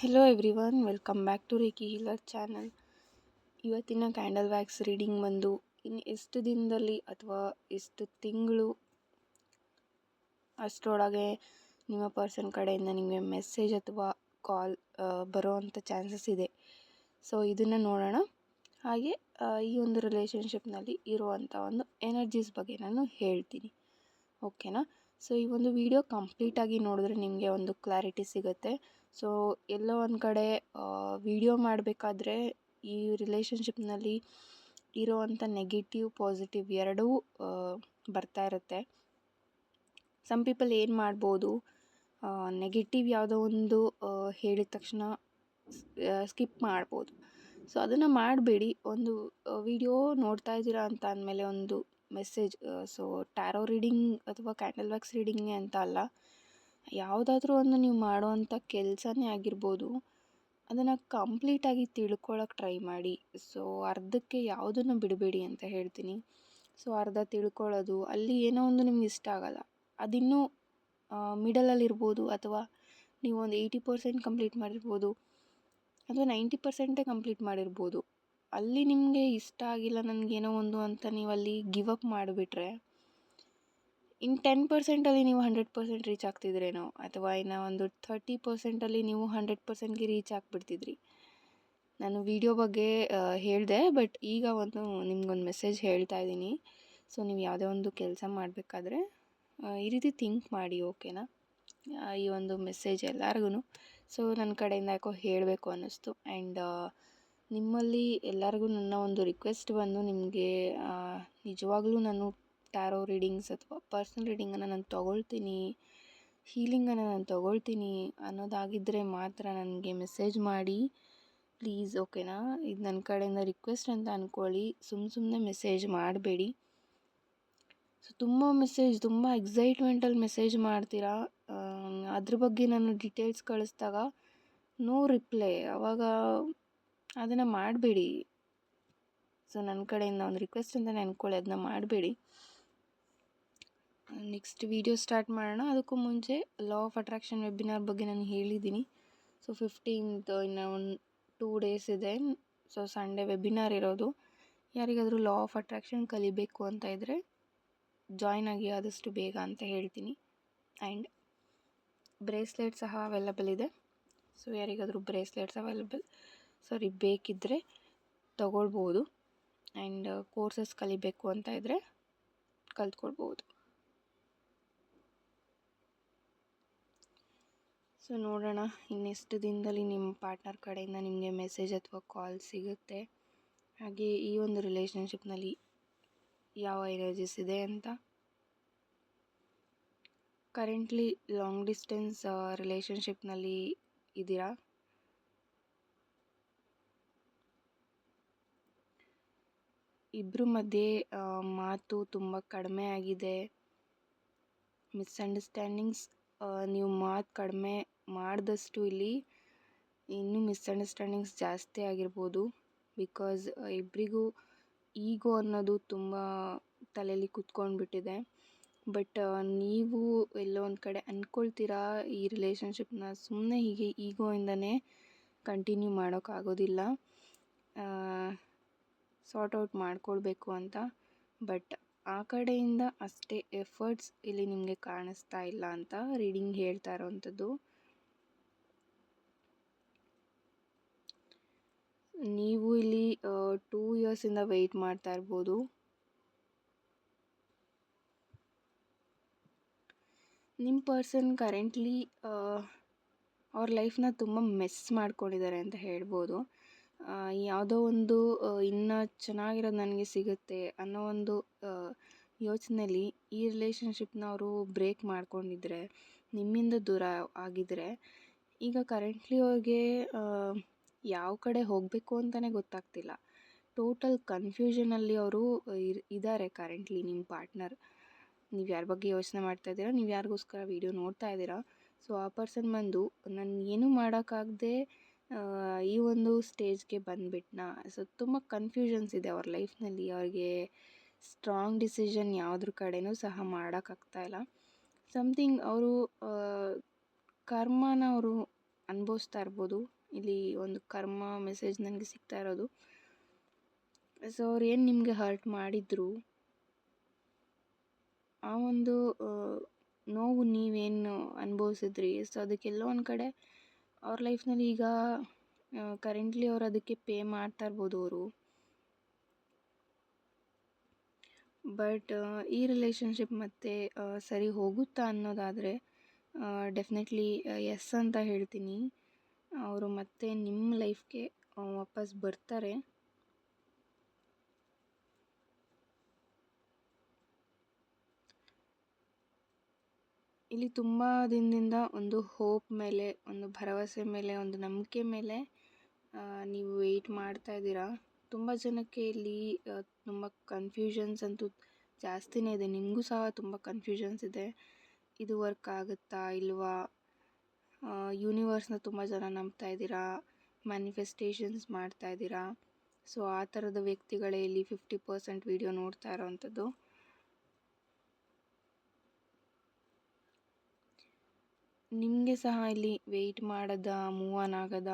Hello everyone welcome back to reiki healer channel ಇವತ್ತಿನ candle wax reading ಬಂದು ಇನ್ನು ಎಷ್ಟು ದಿನದಲ್ಲಿ ಅಥವಾ ಎಷ್ಟು ತಿಂಗಳು ಅಷ್ಟರೊಳಗೆ ನಿಮ್ಮ ಪರ್ಸನ್ ಕಡೆಯಿಂದ ನಿಮಗೆ ಮೆಸೇಜ್ ಅಥವಾ ಕಾಲ್ ಬರೋವಂಥ ಚಾನ್ಸಸ್ ಇದೆ. ಸೊ ಇದನ್ನು ನೋಡೋಣ. ಹಾಗೆ ಈ ಒಂದು ರಿಲೇಷನ್ಶಿಪ್ನಲ್ಲಿ ಇರುವಂಥ ಒಂದು ಎನರ್ಜೀಸ್ ಬಗ್ಗೆ ನಾನು ಹೇಳ್ತೀನಿ. ಓಕೆನಾ ಸೊ ಈ ಒಂದು ವಿಡಿಯೋ ಕಂಪ್ಲೀಟಾಗಿ ನೋಡಿದ್ರೆ ನಿಮಗೆ ಒಂದು ಕ್ಲಾರಿಟಿ ಸಿಗುತ್ತೆ. ಸೊ, ಎಲ್ಲೋ ಒಂದು ಕಡೆ ವಿಡಿಯೋ ಮಾಡಬೇಕಾದ್ರೆ ಈ ರಿಲೇಷನ್ಶಿಪ್ನಲ್ಲಿ ಇರೋವಂಥ ನೆಗೆಟಿವ್ ಪಾಸಿಟಿವ್ ಎರಡೂ ಬರ್ತಾ ಇರುತ್ತೆ. ಸಮ್ ಪೀಪಲ್ ಏನು ಮಾಡ್ಬೋದು ನೆಗೆಟಿವ್ ಯಾವುದೋ ಒಂದು ಹೇಳಿದ ತಕ್ಷಣ ಸ್ಕಿಪ್ ಮಾಡ್ಬೋದು. ಸೊ ಅದನ್ನು ಮಾಡಬೇಡಿ. ಒಂದು ವಿಡಿಯೋ ನೋಡ್ತಾ ಇದ್ದೀರಾ ಅಂತ ಅಂದಮೇಲೆ ಒಂದು ಮೆಸೇಜ್ ಸೊ ಟ್ಯಾರೋ ರೀಡಿಂಗ್ ಅಥವಾ ಕ್ಯಾಂಡಲ್ ವ್ಯಾಕ್ಸ್ ರೀಡಿಂಗೇ ಅಂತ ಅಲ್ಲ. ಯಾವುದಾದ್ರೂ ಒಂದು ನೀವು ಮಾಡುವಂಥ ಕೆಲಸನೇ ಆಗಿರ್ಬೋದು. ಅದನ್ನು ಕಂಪ್ಲೀಟಾಗಿ ತಿಳ್ಕೊಳ್ಳೋಕೆ ಟ್ರೈ ಮಾಡಿ. ಸೊ, ಅರ್ಧಕ್ಕೆ ಯಾವುದನ್ನು ಬಿಡಬೇಡಿ ಅಂತ ಹೇಳ್ತೀನಿ. ಸೊ, ಅರ್ಧ ತಿಳ್ಕೊಳ್ಳೋದು, ಅಲ್ಲಿ ಏನೋ ಒಂದು ನಿಮ್ಗೆ ಇಷ್ಟ ಆಗಲ್ಲ. ಅದಿನ್ನೂ ಮಿಡಲಲ್ಲಿರ್ಬೋದು ಅಥವಾ ನೀವು ಒಂದು ಏಯ್ಟಿ ಪರ್ಸೆಂಟ್ ಕಂಪ್ಲೀಟ್ ಮಾಡಿರ್ಬೋದು ಅಥವಾ ನೈಂಟಿ ಪರ್ಸೆಂಟೇ ಕಂಪ್ಲೀಟ್ ಮಾಡಿರ್ಬೋದು. ಅಲ್ಲಿ ನಿಮಗೆ ಇಷ್ಟ ಆಗಿಲ್ಲ, ನನಗೇನೋ ಒಂದು ಅಂತ ನೀವು ಅಲ್ಲಿ ಗಿವ್ ಅಪ್ ಮಾಡಿಬಿಟ್ರೆ ಇನ್ನು ಟೆನ್ ಪರ್ಸೆಂಟಲ್ಲಿ ನೀವು ಹಂಡ್ರೆಡ್ ಪರ್ಸೆಂಟ್ ರೀಚ್ ಆಗ್ತಿದ್ರೇನೋ ಅಥವಾ ಇನ್ನು ಒಂದು ಥರ್ಟಿ ಪರ್ಸೆಂಟಲ್ಲಿ ನೀವು ಹಂಡ್ರೆಡ್ ಪರ್ಸೆಂಟ್ಗೆ ರೀಚ್ ಆಗಿಬಿಡ್ತಿದ್ರಿ. ನಾನು ವಿಡಿಯೋ ಬಗ್ಗೆ ಹೇಳಿದೆ, ಬಟ್ ಈಗ ಒಂದು ನಿಮ್ಗೊಂದು ಮೆಸೇಜ್ ಹೇಳ್ತಾ ಇದ್ದೀನಿ. ಸೊ, ನೀವು ಯಾವುದೇ ಒಂದು ಕೆಲಸ ಮಾಡಬೇಕಾದ್ರೆ ಈ ರೀತಿ ಥಿಂಕ್ ಮಾಡಿ, ಓಕೆನಾ? ಈ ಒಂದು ಮೆಸೇಜ್ ಎಲ್ಲರಿಗೂ ಸೊ ನನ್ನ ಕಡೆಯಿಂದ ಯಾಕೋ ಹೇಳಬೇಕು ಅನ್ನಿಸ್ತು. ಆ್ಯಂಡ್ ನಿಮ್ಮಲ್ಲಿ ಎಲ್ಲರಿಗೂ ನನ್ನ ಒಂದು ರಿಕ್ವೆಸ್ಟ್ ಬಂದು ನಿಮಗೆ ನಿಜವಾಗ್ಲೂ ನಾನು ಟ್ಯಾರೋ ರೀಡಿಂಗ್ಸ್ ಅಥವಾ ಪರ್ಸ್ನಲ್ ರೀಡಿಂಗನ್ನು ನಾನು ತೊಗೊಳ್ತೀನಿ ಹೀಲಿಂಗನ್ನು ನಾನು ತೊಗೊಳ್ತೀನಿ ಅನ್ನೋದಾಗಿದ್ದರೆ ಮಾತ್ರ ನನಗೆ ಮೆಸೇಜ್ ಮಾಡಿ ಪ್ಲೀಸ್ ಓಕೆನಾ ಇದು ನನ್ನ ಕಡೆಯಿಂದ ರಿಕ್ವೆಸ್ಟ್ ಅಂತ ಅಂದ್ಕೊಳ್ಳಿ ಸುಮ್ಮ ಸುಮ್ಮನೆ ಮೆಸೇಜ್ ಮಾಡಬೇಡಿ. ಸೊ ತುಂಬ ಮೆಸೇಜ್ ತುಂಬ ಎಕ್ಸೈಟ್ಮೆಂಟಲ್ಲಿ ಮೆಸೇಜ್ ಮಾಡ್ತೀರಾ? ಅದ್ರ ಬಗ್ಗೆ ನಾನು ಡೀಟೇಲ್ಸ್ ಕಳಿಸ್ದಾಗ ನೋ ರಿಪ್ಲೈ ಅವಾಗ ಅದನ್ನು ಮಾಡಬೇಡಿ. ಸೊ ನನ್ನ ಕಡೆಯಿಂದ ಒಂದು ರಿಕ್ವೆಸ್ಟ್ ಅಂತಲೇ ಅಂದ್ಕೊಳ್ಳಿ ಅದನ್ನ ಮಾಡಬೇಡಿ. ನೆಕ್ಸ್ಟ್ ವಿಡಿಯೋ ಸ್ಟಾರ್ಟ್ ಮಾಡೋಣ. ಅದಕ್ಕೂ ಮುಂಚೆ ಲಾ ಆಫ್ ಅಟ್ರಾಕ್ಷನ್ ವೆಬಿನಾರ್ ಬಗ್ಗೆ ನಾನು ಹೇಳಿದ್ದೀನಿ. ಸೊ ಫಿಫ್ಟೀನ್ತ್ ಇನ್ನು ಒನ್ ಟೂ ಡೇಸ್ ಇದೆ. ಸೊ ಸಂಡೇ ವೆಬಿನಾರ್ ಇರೋದು. ಯಾರಿಗಾದರೂ ಲಾ ಆಫ್ ಅಟ್ರಾಕ್ಷನ್ ಕಲಿಬೇಕು ಅಂತ ಇದ್ದರೆ ಜಾಯ್ನ್ ಆಗಿ ಆದಷ್ಟು ಬೇಗ ಅಂತ ಹೇಳ್ತೀನಿ. ಆ್ಯಂಡ್ ಬ್ರೇಸ್ಲೆಟ್ ಸಹ ಅವೈಲಬಲ್ ಇದೆ. ಸೊ ಯಾರಿಗಾದರೂ ಬ್ರೇಸ್ಲೆಟ್ಸ್ ಅವೈಲಬಲ್ ಸಾರಿ ಬೇಕಿದ್ದರೆ ತಗೊಳ್ಬೋದು. ಆ್ಯಂಡ್ ಕೋರ್ಸಸ್ ಕಲಿಬೇಕು ಅಂತ ಇದ್ದರೆ ಕಲ್ತ್ಕೊಳ್ಬೋದು. ಸೊ ನೋಡೋಣ, ಇನ್ನೆಷ್ಟು ದಿನದಲ್ಲಿ ನಿಮ್ಮ ಪಾರ್ಟ್ನರ್ ಕಡೆಯಿಂದ ನಿಮಗೆ ಮೆಸೇಜ್ ಅಥವಾ ಕಾಲ್ ಸಿಗುತ್ತೆ. ಹಾಗೆ ಈ ಒಂದು ರಿಲೇಷನ್ಶಿಪ್ನಲ್ಲಿ ಯಾವ ಎನರ್ಜೀಸ್ ಇದೆ ಅಂತ. ಕರೆಂಟ್ಲಿ ಲಾಂಗ್ ಡಿಸ್ಟೆನ್ಸ್ ರಿಲೇಷನ್ಶಿಪ್ನಲ್ಲಿ ಇದ್ದೀರಾ? ಇಬ್ಬರ ಮಧ್ಯೆ ಮಾತು ತುಂಬ ಕಡಿಮೆ ಆಗಿದೆ. ಮಿಸ್ಅಂಡರ್ಸ್ಟ್ಯಾಂಡಿಂಗ್ಸ್ ನೀವು ಮಾತು ಕಡಿಮೆ ಮಾಡಿದಷ್ಟು ಇಲ್ಲಿ ಇನ್ನೂ ಮಿಸ್ಅಂಡರ್ಸ್ಟ್ಯಾಂಡಿಂಗ್ಸ್ ಜಾಸ್ತಿ ಆಗಿರ್ಬೋದು. ಬಿಕಾಸ್ ಇಬ್ಬರಿಗೂ ಈಗೋ ಅನ್ನೋದು ತುಂಬ ತಲೆಯಲ್ಲಿ ಕುತ್ಕೊಂಡ್ಬಿಟ್ಟಿದೆ. ಬಟ್ ನೀವು ಎಲ್ಲೋ ಒಂದು ಕಡೆ ಅಂದ್ಕೊಳ್ತೀರಾ ಈ ರಿಲೇಷನ್ಶಿಪ್ನ ಸುಮ್ಮನೆ ಹೀಗೆ ಈಗೋಯಿಂದನೇ ಕಂಟಿನ್ಯೂ ಮಾಡೋಕ್ಕಾಗೋದಿಲ್ಲ ಸಾರ್ಟ್ ಔಟ್ ಮಾಡ್ಕೊಳ್ಬೇಕು ಅಂತ. ಬಟ್ ಆ ಕಡೆಯಿಂದ ಅಷ್ಟೇ ಎಫರ್ಟ್ಸ್ ಇಲ್ಲಿ ನಿಮಗೆ ಕಾಣಿಸ್ತಾ ಇಲ್ಲ ಅಂತ ರೀಡಿಂಗ್ ಹೇಳ್ತಾ ಇರೋವಂಥದ್ದು ನೀವು ಇಲ್ಲಿ ಟೂ ಇಯರ್ಸಿಂದ ವೆಯ್ಟ್ ಮಾಡ್ತಾ ಇರ್ಬೋದು. ನಿಮ್ಮ ಪರ್ಸನ್ ಕರೆಂಟ್ಲಿ ಅವ್ರ ಲೈಫ್ನ ತುಂಬ ಮೆಸ್ ಮಾಡ್ಕೊಂಡಿದ್ದಾರೆ ಅಂತ ಹೇಳ್ಬೋದು. ಯಾವುದೋ ಒಂದು ಇನ್ನು ಚೆನ್ನಾಗಿರೋದು ನನಗೆ ಸಿಗುತ್ತೆ ಅನ್ನೋ ಒಂದು ಯೋಚನೆಯಲ್ಲಿ ಈ ರಿಲೇಷನ್ಶಿಪ್ನ ಅವರು ಬ್ರೇಕ್ ಮಾಡ್ಕೊಂಡಿದ್ರೆ, ನಿಮ್ಮಿಂದ ದೂರ ಆಗಿದ್ರೆ, ಈಗ ಕರೆಂಟ್ಲಿ ಅವ್ರಿಗೆ ಯಾವ ಕಡೆ ಹೋಗಬೇಕು ಅಂತಲೇ ಗೊತ್ತಾಗ್ತಿಲ್ಲ. ಟೋಟಲ್ ಕನ್ಫ್ಯೂಷನಲ್ಲಿ ಅವರು ಇದ್ದಾರೆ ಕರೆಂಟ್ಲಿ ನಿಮ್ಮ ಪಾರ್ಟ್ನರ್ ನೀವು ಯಾರ ಬಗ್ಗೆ ಯೋಚನೆ ಮಾಡ್ತಾ ಇದ್ದೀರಾ, ನೀವು ಯಾರಿಗೋಸ್ಕರ ವೀಡಿಯೋ ನೋಡ್ತಾ ಇದ್ದೀರಾ? ಸೊ ಆ ಪರ್ಸನ್ ಬಂದು, ನಾನು ಏನೂ ಮಾಡೋಕ್ಕಾಗದೆ ಈ ಒಂದು ಸ್ಟೇಜ್ಗೆ ಬಂದುಬಿಟ್ನಾ? ಸೊ ತುಂಬ ಕನ್ಫ್ಯೂಷನ್ಸ್ ಇದೆ ಅವ್ರ ಲೈಫ್ನಲ್ಲಿ ಅವ್ರಿಗೆ ಸ್ಟ್ರಾಂಗ್ ಡಿಸಿಷನ್ ಯಾವುದ್ರ ಕಡೆನೂ ಸಹ ಮಾಡೋಕ್ಕಾಗ್ತಾ ಇಲ್ಲ. ಸಮಥಿಂಗ್ ಅವರು ಕರ್ಮನ ಅವರು ಅನುಭವಿಸ್ತಾ ಇರ್ಬೋದು. ಇಲ್ಲಿ ಒಂದು ಕರ್ಮ ಮೆಸೇಜ್ ನನಗೆ ಸಿಗ್ತಾ ಇರೋದು. ಸೊ ಅವ್ರು ಏನು ನಿಮಗೆ ಹರ್ಟ್ ಮಾಡಿದ್ರು? ಆ ಒಂದು ನೋವು ನೀವೇನು ಅನುಭವಿಸಿದ್ರಿ? ಸೊ ಅದಕ್ಕೆಲ್ಲೋ ಒಂದು ಕಡೆ ಅವ್ರ ಲೈಫ್ನಲ್ಲಿ ಈಗ ಕರೆಂಟ್ಲಿ ಅವ್ರು ಅದಕ್ಕೆ ಪೇ ಮಾಡ್ತಾ ಇರ್ಬೋದು ಅವರು. ಬಟ್ ಈ ರಿಲೇಷನ್ಶಿಪ್ ಮತ್ತೆ ಸರಿ ಹೋಗುತ್ತಾ ಅನ್ನೋದಾದರೆ ಡೆಫಿನೆಟ್ಲಿ ಎಸ್ ಅಂತ ಹೇಳ್ತೀನಿ. ಅವರು ಮತ್ತೆ ನಿಮ್ಮ ಲೈಫ್ಗೆ ವಾಪಸ್ ಬರ್ತಾರೆ. ಇಲ್ಲಿ ತುಂಬ ದಿನದಿಂದ ಒಂದು ಹೋಪ್ ಮೇಲೆ, ಒಂದು ಭರವಸೆ ಮೇಲೆ, ಒಂದು ನಂಬಿಕೆ ಮೇಲೆ ನೀವು ವೆಯ್ಟ್ ಮಾಡ್ತಾ ಇದ್ದೀರಾ? ತುಂಬ ಜನಕ್ಕೆ ಇಲ್ಲಿ ತುಂಬ ಕನ್ಫ್ಯೂಷನ್ಸ್ ಅಂತೂ ಜಾಸ್ತಿನೇ ಇದೆ. ನಿಮಗೂ ಸಹ ತುಂಬ ಕನ್ಫ್ಯೂಷನ್ಸ್ ಇದೆ. ಇದು ವರ್ಕ್ ಆಗುತ್ತಾ ಇಲ್ವಾ? ಯೂನಿವರ್ಸ್ನ ತುಂಬ ಜನ ನಂಬ್ತಾ ಇದ್ದೀರಾ? ಮ್ಯಾನಿಫೆಸ್ಟೇಷನ್ಸ್ ಮಾಡ್ತಾ ಇದ್ದೀರಾ? ಸೊ ಆ ಥರದ ವ್ಯಕ್ತಿಗಳೇ ಇಲ್ಲಿ ಫಿಫ್ಟಿ ಪರ್ಸೆಂಟ್ ವಿಡಿಯೋ ನೋಡ್ತಾ ಇರೋವಂಥದ್ದು ನಿಮಗೆ ಸಹ ಇಲ್ಲಿ ವೆಯ್ಟ್ ಮಾಡದ ಮೂವ್ ಆನ್ ಆಗದ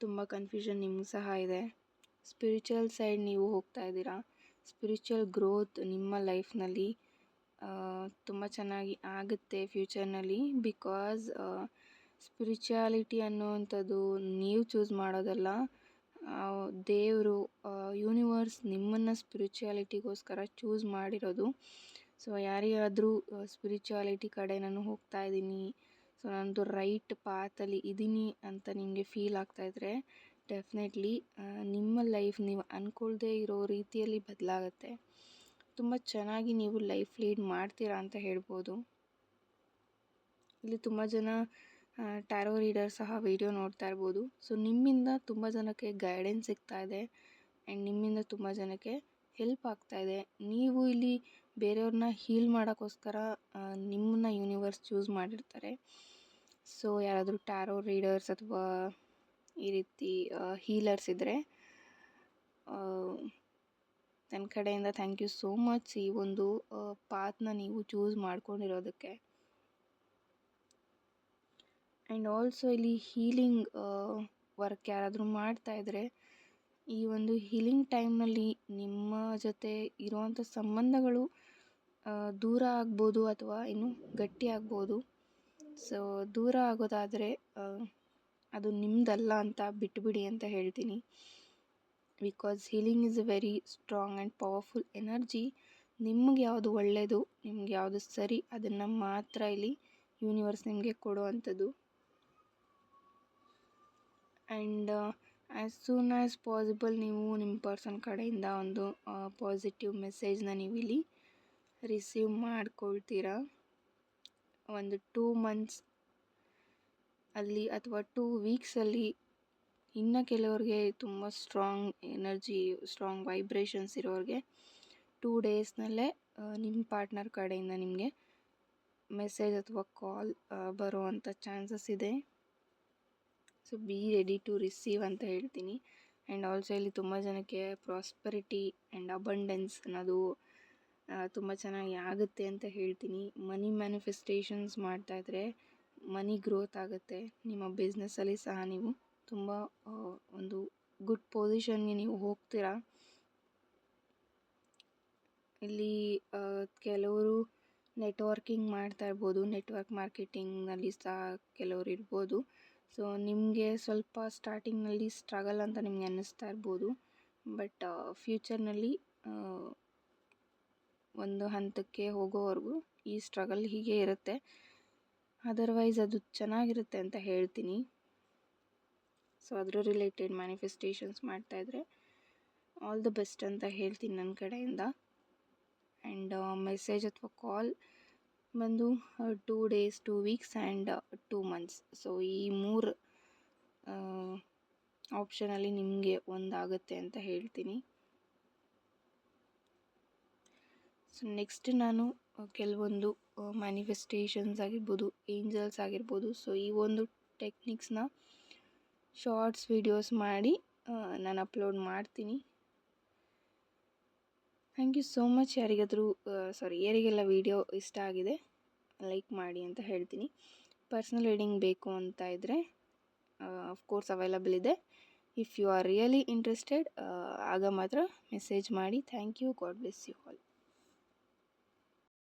ತುಂಬ ಕನ್ಫ್ಯೂಷನ್ ನಿಮ್ಗೆ ಸಹ ಇದೆ. ಸ್ಪಿರಿಚುವಲ್ ಸೈಡ್ ನೀವು ಹೋಗ್ತಾ ಇದ್ದೀರಾ? ಸ್ಪಿರಿಚುವಲ್ ಗ್ರೋತ್ ನಿಮ್ಮ ಲೈಫ್ನಲ್ಲಿ ತುಂಬ ಚೆನ್ನಾಗಿ ಆಗುತ್ತೆ ಫ್ಯೂಚರ್ನಲ್ಲಿ ಬಿಕಾಸ್ ಸ್ಪಿರಿಚುಯಾಲಿಟಿ ಅನ್ನುವಂಥದ್ದು ನೀವು ಚೂಸ್ ಮಾಡೋದಲ್ಲ ದೇವರು ಯೂನಿವರ್ಸ್ ನಿಮ್ಮನ್ನು ಸ್ಪಿರಿಚುಯಾಲಿಟಿಗೋಸ್ಕರ ಚೂಸ್ ಮಾಡಿರೋದು. ಸೊ, ಯಾರಿಗಾದರೂ ಸ್ಪಿರಿಚುಯಾಲಿಟಿ ಕಡೆ ನಾನು ಹೋಗ್ತಾ ಇದ್ದೀನಿ, ಸೊ ನನ್ನದು ರೈಟ್ ಪಾತಲ್ಲಿ ಇದ್ದೀನಿ ಅಂತ ನಿಮಗೆ ಫೀಲ್ ಆಗ್ತಾಯಿದ್ರೆ ಡೆಫಿನೆಟ್ಲಿ ನಿಮ್ಮ ಲೈಫ್ ನೀವು ಅಂದ್ಕೊಳ್ದೇ ಇರೋ ರೀತಿಯಲ್ಲಿ ಬದಲಾಗತ್ತೆ. ತುಂಬ ಚೆನ್ನಾಗಿ ನೀವು ಲೈಫ್ ಲೀಡ್ ಮಾಡ್ತೀರಾ ಅಂತ ಹೇಳ್ಬೋದು. ಇಲ್ಲಿ ತುಂಬ ಜನ ಟ್ಯಾರೋ ರೀಡರ್ ಸಹ ವಿಡಿಯೋ ನೋಡ್ತಾ ಇರ್ಬೋದು. ಸೊ ನಿಮ್ಮಿಂದ ತುಂಬ ಜನಕ್ಕೆ ಗೈಡೆನ್ಸ್ ಸಿಗ್ತಾ ಇದೆ ಆ್ಯಂಡ್ ನಿಮ್ಮಿಂದ ತುಂಬ ಜನಕ್ಕೆ ಹೆಲ್ಪ್ ಆಗ್ತಾ ಇದೆ. ನೀವು ಇಲ್ಲಿ ಬೇರೆಯವ್ರನ್ನ ಹೀಲ್ ಮಾಡೋಕ್ಕೋಸ್ಕರ ನಿಮ್ಮನ್ನ ಯೂನಿವರ್ಸ್ ಚೂಸ್ ಮಾಡಿರ್ತಾರೆ. ಸೊ ಯಾರಾದರೂ ಟ್ಯಾರೋ ರೀಡರ್ಸ್ ಅಥವಾ ಈ ರೀತಿ ಹೀಲರ್ಸ್ ಇದ್ದರೆ ನನ್ನ ಕಡೆಯಿಂದ ಥ್ಯಾಂಕ್ ಯು ಸೋ ಮಚ್ ಈ ಒಂದು ಪಾತ್ನ ನೀವು ಚೂಸ್ ಮಾಡ್ಕೊಂಡಿರೋದಕ್ಕೆ. ಆ್ಯಂಡ್ ಆಲ್ಸೋ ಇಲ್ಲಿ ಹೀಲಿಂಗ್ ವರ್ಕ್ ಯಾರಾದರೂ ಮಾಡ್ತಾ ಇದ್ದರೆ ಈ ಒಂದು ಹೀಲಿಂಗ್ ಟೈಮ್ನಲ್ಲಿ ನಿಮ್ಮ ಜೊತೆ ಇರುವಂಥ ಸಂಬಂಧಗಳು ದೂರ ಆಗ್ಬೋದು ಅಥವಾ ಇನ್ನು ಗಟ್ಟಿ ಆಗ್ಬೋದು. ಸೊ ದೂರ ಆಗೋದಾದರೆ ಅದು ನಿಮ್ಮದಲ್ಲ ಅಂತ ಬಿಟ್ಬಿಡಿ ಅಂತ ಹೇಳ್ತೀನಿ. Because healing is a very strong and powerful energy ನಿಮ್ಗೆ ಯಾವುದು ಒಳ್ಳೆಯದು ನಿಮ್ಗೆ ಯಾವುದು ಸರಿ, ಅದನ್ನು ಮಾತ್ರ ಇಲ್ಲಿ ಯೂನಿವರ್ಸ್ ನಿಮಗೆ ಕೊಡುವಂಥದ್ದು. And as soon as possible ನೀವು ನಿಮ್ಮ ಪರ್ಸನ್ ಕಡೆಯಿಂದ ಒಂದು ಪಾಸಿಟಿವ್ ಮೆಸೇಜ್ನ ನೀವಿಲ್ಲಿ ರಿಸೀವ್ ಮಾಡ್ಕೊಳ್ತೀರಾ? ಒಂದು ಟೂ ಮಂತ್ಸ್ ಅಲ್ಲಿ ಅಥವಾ ಟೂ ವೀಕ್ಸಲ್ಲಿ ಇನ್ನು ಕೆಲವ್ರಿಗೆ ತುಂಬ ಸ್ಟ್ರಾಂಗ್ ಎನರ್ಜಿ ಸ್ಟ್ರಾಂಗ್ ವೈಬ್ರೇಷನ್ಸ್ ಇರೋರಿಗೆ ಟೂ ಡೇಸ್ನಲ್ಲೇ ನಿಮ್ಮ ಪಾರ್ಟ್ನರ್ ಕಡೆಯಿಂದ ನಿಮಗೆ ಮೆಸೇಜ್ ಅಥವಾ ಕಾಲ್ ಬರುವಂಥ ಚಾನ್ಸಸ್ ಇದೆ. So be ready to receive ಅಂತ ಹೇಳ್ತೀನಿ. ಆ್ಯಂಡ್ ಆಲ್ಸೋ ಇಲ್ಲಿ ತುಂಬ ಜನಕ್ಕೆ ಪ್ರಾಸ್ಪರಿಟಿ ಆ್ಯಂಡ್ ಅಬಂಡೆನ್ಸ್ ಅನ್ನೋದು ತುಂಬ ಚೆನ್ನಾಗಿ ಆಗುತ್ತೆ ಅಂತ ಹೇಳ್ತೀನಿ. ಮನಿ ಮ್ಯಾನಿಫೆಸ್ಟೇಷನ್ಸ್ ಮಾಡ್ತಾಯಿದ್ರೆ ಮನಿ ಗ್ರೋತ್ ಆಗುತ್ತೆ. ನಿಮ್ಮ ಬಿಸ್ನೆಸ್ಸಲ್ಲಿ ಸಹ ನೀವು ತುಂಬ ಒಂದು ಗುಡ್ ಪೊಸಿಷನ್ಗೆ ನೀವು ಹೋಗ್ತೀರಾ. ಇಲ್ಲಿ ಕೆಲವರು ನೆಟ್ವರ್ಕಿಂಗ್ ಮಾಡ್ತಾ ಇರ್ಬೋದು ನೆಟ್ವರ್ಕ್ ಮಾರ್ಕೆಟಿಂಗ್ನಲ್ಲಿ ಸಹ ಕೆಲವರು ಇರ್ಬೋದು. ಸೊ ನಿಮಗೆ ಸ್ವಲ್ಪ ಸ್ಟಾರ್ಟಿಂಗ್ನಲ್ಲಿ ಸ್ಟ್ರಗಲ್ ಅಂತ ನಿಮಗೆ ಅನ್ನಿಸ್ತಾ ಇರ್ಬೋದು. ಬಟ್ ಫ್ಯೂಚರ್ನಲ್ಲಿ ಒಂದು ಹಂತಕ್ಕೆ ಹೋಗೋವರೆಗೂ ಈ ಸ್ಟ್ರಗಲ್ ಹೀಗೆ ಇರುತ್ತೆ. ಅದರ್ವೈಸ್ ಅದು ಚೆನ್ನಾಗಿರುತ್ತೆ ಅಂತ ಹೇಳ್ತೀನಿ. ಸೊ ಅದರ ರಿಲೇಟೆಡ್ ಮ್ಯಾನಿಫೆಸ್ಟೇಷನ್ಸ್ ಮಾಡ್ತಾಯಿದ್ರೆ ಆಲ್ ದ ಬೆಸ್ಟ್ ಅಂತ ಹೇಳ್ತೀನಿ ನನ್ನ ಕಡೆಯಿಂದ. ಆ್ಯಂಡ್ ಮೆಸೇಜ್ ಅಥವಾ ಕಾಲ್ ಬಂದು two days two weeks and two months so ಈ ಮೂರು ಆಪ್ಷನಲ್ಲಿ ನಿಮಗೆ ಒಂದಾಗುತ್ತೆ ಅಂತ ಹೇಳ್ತೀನಿ. ಸೊ ನೆಕ್ಸ್ಟ್ ನಾನು ಕೆಲವೊಂದು ಮ್ಯಾನಿಫೆಸ್ಟೇಷನ್ಸ್ ಆಗಿರ್ಬೋದು ಏಂಜಲ್ಸ್ ಆಗಿರ್ಬೋದು. ಸೊ ಈ ಒಂದು ಟೆಕ್ನಿಕ್ಸ್ನ ಶಾರ್ಟ್ಸ್ ವೀಡಿಯೋಸ್ ಮಾಡಿ ನಾನು ಅಪ್ಲೋಡ್ ಮಾಡ್ತೀನಿ. ಥ್ಯಾಂಕ್ ಯು ಸೋ ಮಚ್ ಯಾರಿಗಾದರೂ ಸಾರಿ ಯಾರಿಗೆಲ್ಲ ವೀಡಿಯೋ ಇಷ್ಟ ಆಗಿದೆ ಲೈಕ್ ಮಾಡಿ ಅಂತ ಹೇಳ್ತೀನಿ. ಪರ್ಸ್ನಲ್ ರೀಡಿಂಗ್ ಬೇಕು ಅಂತ ಇದ್ದರೆ ಕೋರ್ಸ್ ಅವೈಲಬಲ್ ಇದೆ. If you are really interested ಆಗ ಮಾತ್ರ ಮೆಸೇಜ್ ಮಾಡಿ. Thank you God bless you all